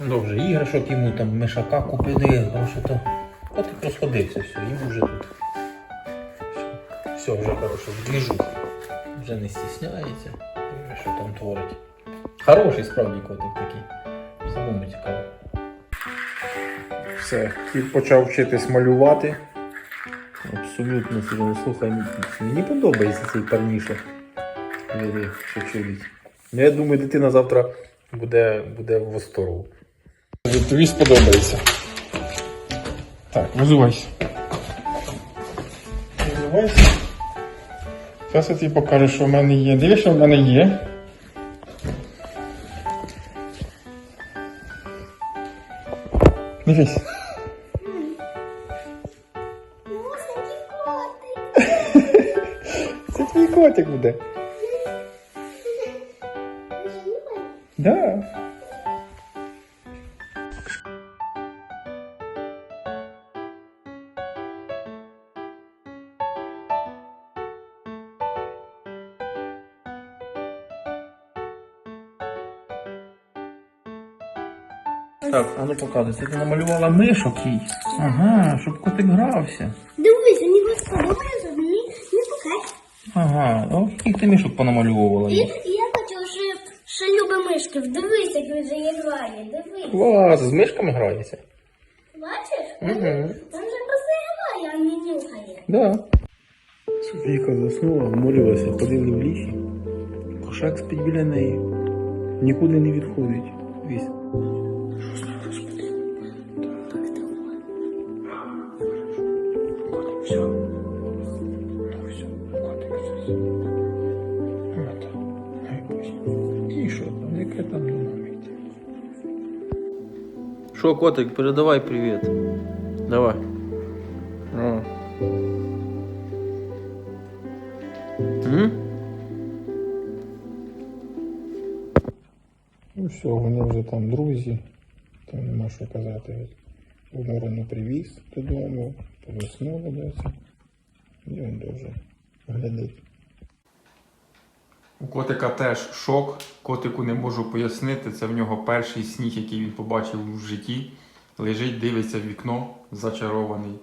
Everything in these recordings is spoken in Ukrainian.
Ну, вже іграшок йому там мишака купили, що то котик розходився, все, йому вже тут. Все, вже хорошо, двіжу. Вже не стісняється, що там творить. Хороший справді котик такий. Самому цікаво. Все, кіт почав вчитись малювати. Абсолютно серйозно. Слухай, мені подобається цей парніша. Чудить. Ну, я думаю, дитина завтра буде, буде в восторгу. Тобі сподобається. Так, визивайся. Визивайся. Зараз я тобі покажу, що в мене є. Дивись, що в мене є. Дивись. Це твій котик буде. Да. Так, а ну показуй, це ти намалювала мишок їй. Ага, щоб котик грався. Дивись, мені вас подобається, мені не пухать. Ага, о, яких ти мишок понамалювала І, їй. я бачу, що, що любить мишки. Дивись, як він же її грає. Дивись. Клас, з мишками грається. Бачиш? Угу. Він же просто грає, а не нюхає. Да. Софійка заснула, вморилася, ходили в лісі. Кошак спить біля неї. Нікуди не відходить. Вісь. Що, котик, передавай привіт. Давай. О, М? ну все, вони вже там друзі. Там нема що казати. Уморену привіз додому, повеснула доця. І він дуже глядить. У котика теж шок. Котику не можу пояснити. Це в нього перший сніг, який він побачив в житті. Лежить, дивиться в вікно, зачарований.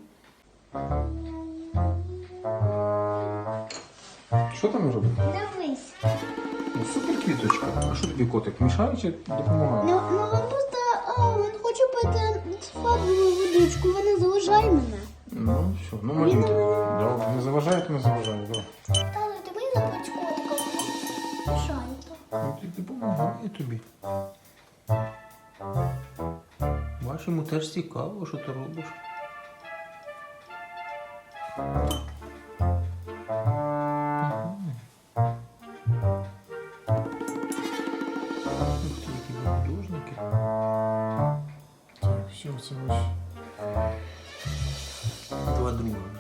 Що там робить? Дивись. Ну, супер квіточка. А що тобі котик? Мішає чи допомагає? Ну, ну він просто а, він хоче пити фарбову водичку, вона заважає мене. Ну, все, ну. Добре, не заважає, то не заважає. Добре. Тобі. Бач, йому теж цікаво, що ти робиш. Все, це ось. Два друга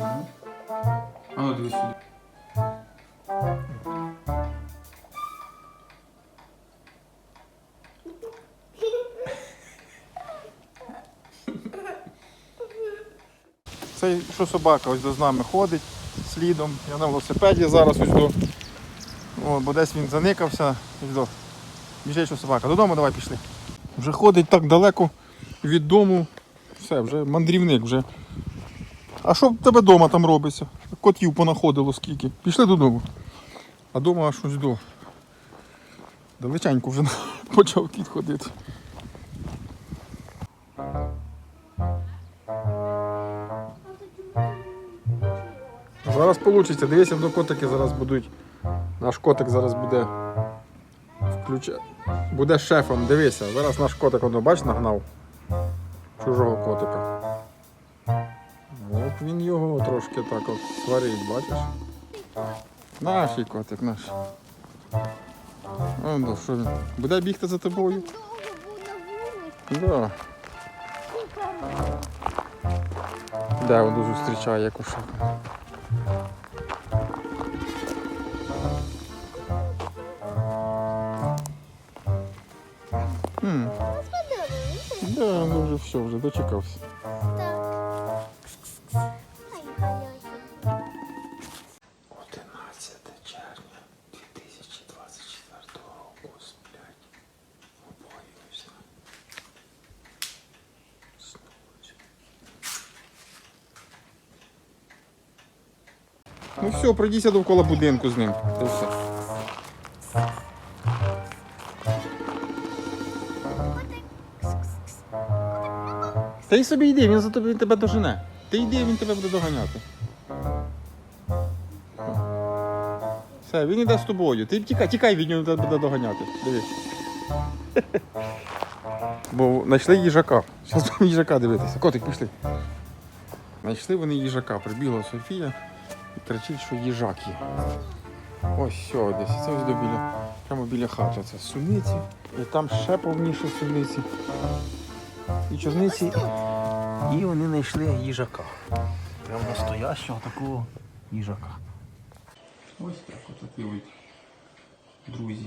Угу. А ну дивись сюди. Цей, що собака ось до з нами ходить слідом. Я на велосипеді зараз ось до. О, бо десь він заникався. Ось до. Біжить, що собака. Додому давай пішли. Вже ходить так далеко від дому. Все, вже мандрівник вже. А що в тебе вдома там робиться? Котів понаходило скільки. Пішли додому. А вдома аж ось до. Далеченько вже почав кіт ходити. Зараз вийде. Дивися, до котики зараз будуть. Наш котик зараз буде включа... буде шефом. Дивися, зараз наш котик воно, бач, нагнав чужого котика. От він його трошки так от сварить, бачиш? Наш котик, наш. О, ну, що він? Буде бігти за тобою? Да. Де він зустрічає кошака? Хм. Да, ну вже все, вже дочекався. Ну все, пройдіся довкола будинку з ним. Й все. Та й собі йди, він за тобі тебе дожене. Ти йди, він тебе буде доганяти. Все, він йде з тобою. Ти тікай, тікай нього, він тебе буде доганяти. Дивись. Бо знайшли їжака. Зараз будемо їжака дивитися. Котик, пішли. Знайшли вони їжака. Прибігла Софія і кричить, що їжак є. Ось що десь. Це ось до біля, прямо біля хати. Це суниці. І там ще повніше суниці. І чорниці. І вони знайшли їжака. Прямо настоящого такого їжака. Ось так, отакі ось друзі.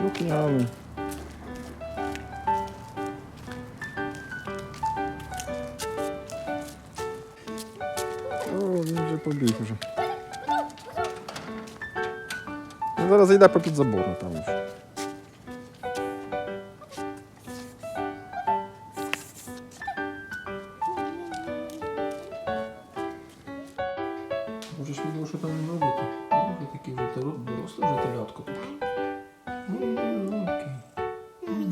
Слухняний. О, він вже побіг вже. Ну, зараз зайде попід забор, напевно. ж. Можеш відео, що там робити? Ну, вже такі вже вже телятко.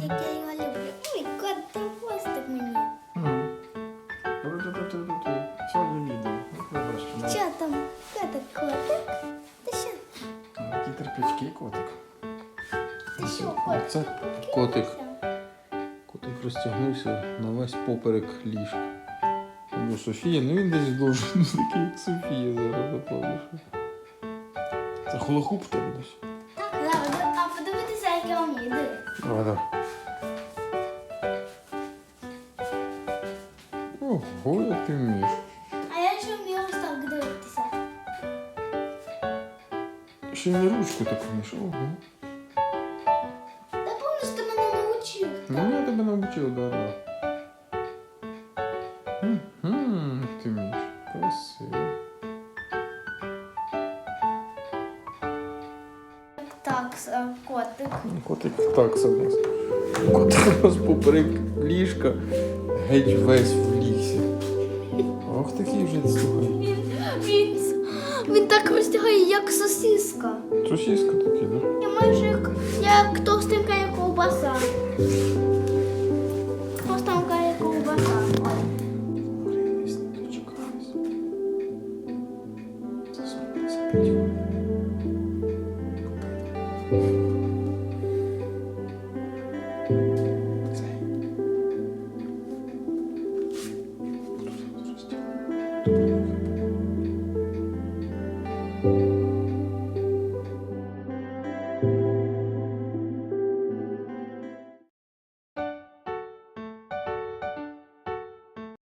Як я його люблю. Ой, кот, та хвостик мені. Сьогодні відео. Як ви бачите, Що там? Котик, котик? Ти що? котик. Ти що, котик? Це котик. Котик розтягнувся на весь поперек ліжка. Ну, Софія, ну він десь должен ну, такий, як Софія зараз, напевно. Це хулахуп в тебе десь. Вмію. Давай, давай. Ого, як ти вмієш. А я ще вмію ось так дивитися. Ще й на ручку так вмієш. Ого. Та помниш, ти мене навчив. Ну, я тебе навчив, да, да. Котик. Так нас. Котик у нас поперек ліжка. Геть весь в лісі. Ох, такий вже слухай. Він, він, він так розтягає, як сосиска. Сосиска такий, да? Я майже як, як товстенька як ковбаса.